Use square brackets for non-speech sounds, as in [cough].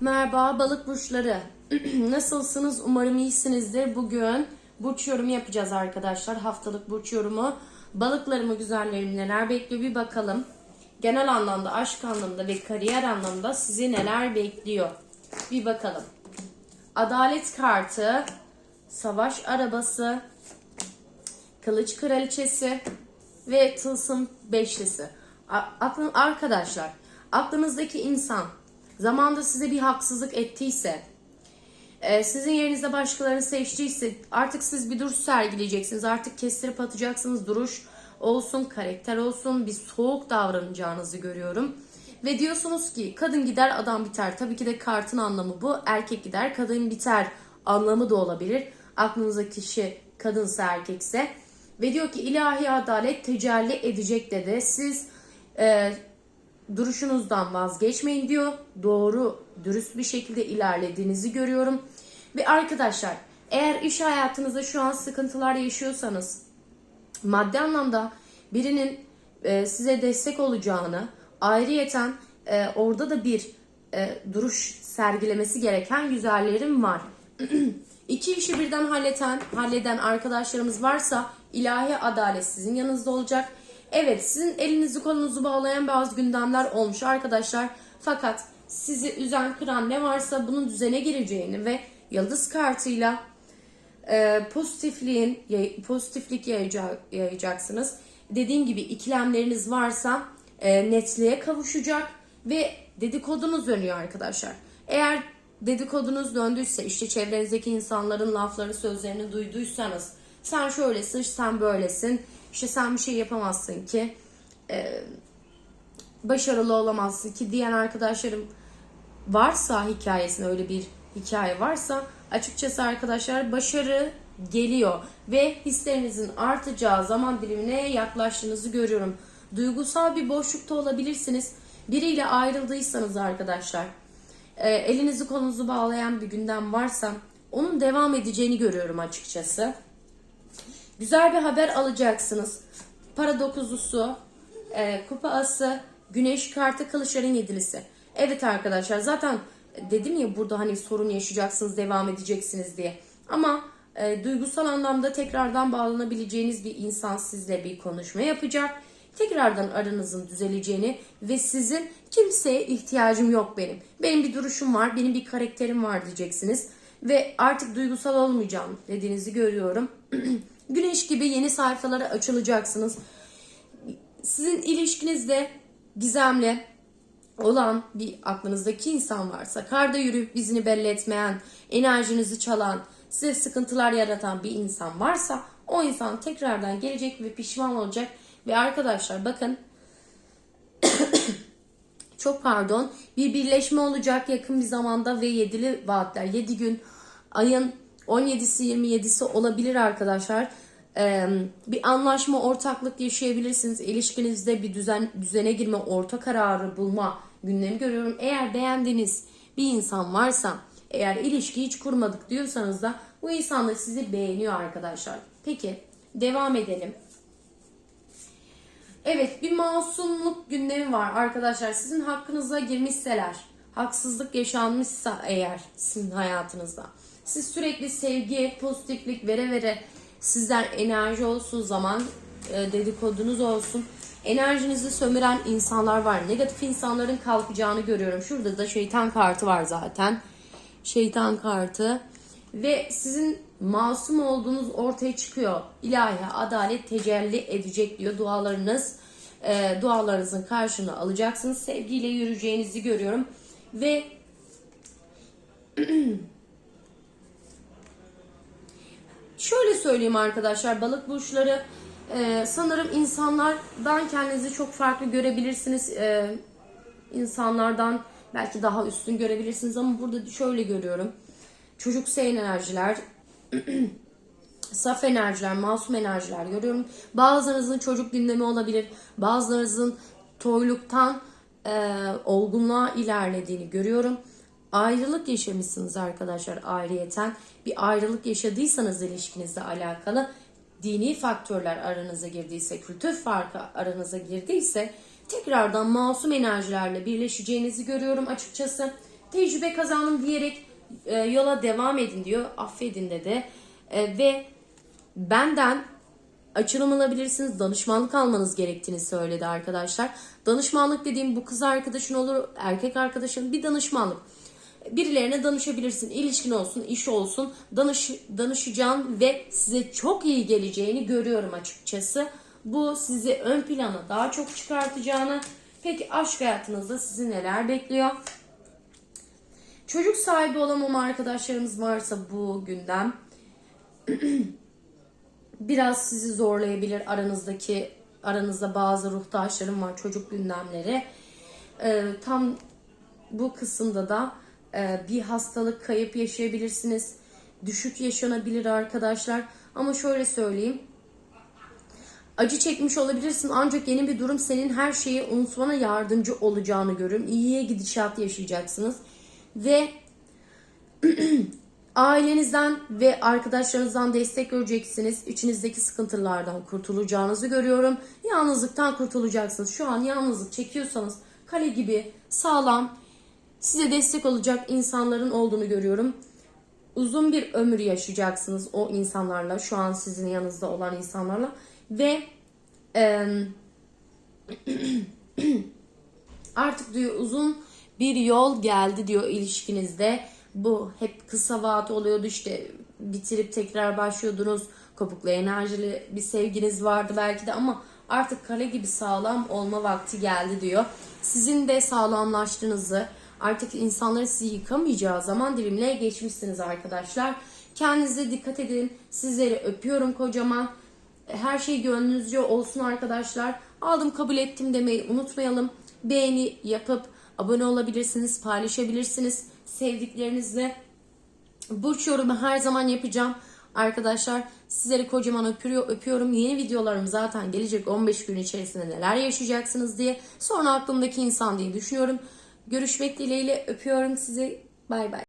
Merhaba balık burçları. [clears throat] Nasılsınız? Umarım iyisinizdir. Bugün burç yorumu yapacağız arkadaşlar. Haftalık burç yorumu. Balıklarımı güzellerim neler bekliyor bir bakalım. Genel anlamda, aşk anlamda ve kariyer anlamda sizi neler bekliyor? Bir bakalım. Adalet kartı, savaş arabası, kılıç kraliçesi ve tılsım beşlisi. Aklın arkadaşlar, aklınızdaki insan zamanda size bir haksızlık ettiyse, e, sizin yerinizde başkalarını seçtiyse artık siz bir duruş sergileyeceksiniz. Artık kestirip atacaksınız. Duruş olsun, karakter olsun, bir soğuk davranacağınızı görüyorum. Ve diyorsunuz ki kadın gider adam biter. Tabii ki de kartın anlamı bu. Erkek gider kadın biter anlamı da olabilir. Aklınızdaki kişi kadınsa erkekse. Ve diyor ki ilahi adalet tecelli edecek dedi. Siz e, duruşunuzdan vazgeçmeyin diyor. Doğru, dürüst bir şekilde ilerlediğinizi görüyorum. Ve arkadaşlar eğer iş hayatınızda şu an sıkıntılar yaşıyorsanız maddi anlamda birinin e, size destek olacağını ayrıyeten e, orada da bir e, duruş sergilemesi gereken güzellerim var. [clears throat] İki işi birden halleten, halleden arkadaşlarımız varsa ilahi adalet sizin yanınızda olacak. Evet sizin elinizi kolunuzu bağlayan bazı gündemler olmuş arkadaşlar. Fakat sizi üzen kıran ne varsa bunun düzene gireceğini ve yıldız kartıyla e, pozitifliğin yay- pozitiflik yayacak, yayacaksınız. Dediğim gibi ikilemleriniz varsa e, netliğe kavuşacak ve dedikodunuz dönüyor arkadaşlar. Eğer dedikodunuz döndüyse işte çevrenizdeki insanların lafları sözlerini duyduysanız sen şöylesin sen böylesin işte sen bir şey yapamazsın ki e, başarılı olamazsın ki diyen arkadaşlarım varsa hikayesinde öyle bir hikaye varsa açıkçası arkadaşlar başarı geliyor ve hislerinizin artacağı zaman dilimine yaklaştığınızı görüyorum. Duygusal bir boşlukta olabilirsiniz. Biriyle ayrıldıysanız arkadaşlar e, elinizi kolunuzu bağlayan bir gündem varsa onun devam edeceğini görüyorum açıkçası. Güzel bir haber alacaksınız. Para dokuzlusu, e, kupa ası, güneş kartı, kılıçların yedilisi. Evet arkadaşlar zaten dedim ya burada hani sorun yaşayacaksınız, devam edeceksiniz diye. Ama e, duygusal anlamda tekrardan bağlanabileceğiniz bir insan sizle bir konuşma yapacak. Tekrardan aranızın düzeleceğini ve sizin kimseye ihtiyacım yok benim. Benim bir duruşum var, benim bir karakterim var diyeceksiniz. Ve artık duygusal olmayacağım dediğinizi görüyorum. [clears throat] Güneş gibi yeni sayfalara açılacaksınız. Sizin ilişkinizde gizemli olan bir aklınızdaki insan varsa, karda yürüyüp bizini belli etmeyen, enerjinizi çalan, size sıkıntılar yaratan bir insan varsa o insan tekrardan gelecek ve pişman olacak. Ve arkadaşlar bakın [coughs] çok pardon bir birleşme olacak yakın bir zamanda ve yedili vaatler 7 gün ayın 17'si 27'si olabilir arkadaşlar. Ee, bir anlaşma ortaklık yaşayabilirsiniz. İlişkinizde bir düzen düzene girme orta kararı bulma günleri görüyorum. Eğer beğendiğiniz bir insan varsa eğer ilişki hiç kurmadık diyorsanız da bu insan da sizi beğeniyor arkadaşlar. Peki devam edelim. Evet bir masumluk gündemi var arkadaşlar. Sizin hakkınıza girmişseler, haksızlık yaşanmışsa eğer sizin hayatınızda. Siz sürekli sevgi, pozitiflik vere vere sizden enerji olsun, zaman e, dedikodunuz olsun. Enerjinizi sömüren insanlar var. Negatif insanların kalkacağını görüyorum. Şurada da şeytan kartı var zaten. Şeytan kartı. Ve sizin masum olduğunuz ortaya çıkıyor. İlahi adalet tecelli edecek diyor. Dualarınız, e, dualarınızın karşılığını alacaksınız. Sevgiyle yürüyeceğinizi görüyorum. Ve [clears throat] şöyle söyleyeyim arkadaşlar balık burçları e, sanırım insanlardan kendinizi çok farklı görebilirsiniz. E, insanlardan belki daha üstün görebilirsiniz ama burada şöyle görüyorum. Çocuksu enerjiler, [clears throat] saf enerjiler, masum enerjiler görüyorum. Bazılarınızın çocuk gündemi olabilir. Bazılarınızın toyluktan e, olgunluğa ilerlediğini görüyorum. Ayrılık yaşamışsınız arkadaşlar ayrıyeten. Bir ayrılık yaşadıysanız ilişkinizle alakalı dini faktörler aranıza girdiyse, kültür farkı aranıza girdiyse tekrardan masum enerjilerle birleşeceğinizi görüyorum açıkçası. Tecrübe kazandım diyerek e, yola devam edin diyor. Affedin dedi. E, ve benden açılım alabilirsiniz. Danışmanlık almanız gerektiğini söyledi arkadaşlar. Danışmanlık dediğim bu kız arkadaşın olur, erkek arkadaşın bir danışmanlık. Birilerine danışabilirsin. İlişkin olsun, iş olsun. Danış, danışacağın ve size çok iyi geleceğini görüyorum açıkçası. Bu sizi ön plana daha çok çıkartacağını. Peki aşk hayatınızda sizi neler bekliyor? Çocuk sahibi olamama arkadaşlarımız varsa bu gündem [clears throat] biraz sizi zorlayabilir aranızdaki aranızda bazı ruhtaşlarım var çocuk gündemleri. Ee, tam bu kısımda da bir hastalık kayıp yaşayabilirsiniz. Düşük yaşanabilir arkadaşlar. Ama şöyle söyleyeyim. Acı çekmiş olabilirsin ancak yeni bir durum senin her şeyi unutmana yardımcı olacağını görüyorum. İyiye gidişat yaşayacaksınız. Ve [clears throat] ailenizden ve arkadaşlarınızdan destek göreceksiniz. İçinizdeki sıkıntılardan kurtulacağınızı görüyorum. Yalnızlıktan kurtulacaksınız. Şu an yalnızlık çekiyorsanız kale gibi sağlam size destek olacak insanların olduğunu görüyorum. Uzun bir ömür yaşayacaksınız o insanlarla. Şu an sizin yanınızda olan insanlarla. Ve em, [clears throat] artık diyor uzun bir yol geldi diyor ilişkinizde. Bu hep kısa vaat oluyordu işte bitirip tekrar başlıyordunuz. Kopuklu enerjili bir sevginiz vardı belki de ama artık kale gibi sağlam olma vakti geldi diyor. Sizin de sağlamlaştığınızı artık insanların sizi yıkamayacağı zaman dilimine geçmişsiniz arkadaşlar. Kendinize dikkat edin. Sizleri öpüyorum kocaman. Her şey gönlünüzce olsun arkadaşlar. Aldım kabul ettim demeyi unutmayalım. Beğeni yapıp abone olabilirsiniz, paylaşabilirsiniz sevdiklerinizle. Burç yorumu her zaman yapacağım. Arkadaşlar sizleri kocaman öpüyor, öpüyorum. Yeni videolarım zaten gelecek 15 gün içerisinde neler yaşayacaksınız diye. Sonra aklımdaki insan diye düşünüyorum. Görüşmek dileğiyle öpüyorum sizi. Bay bay.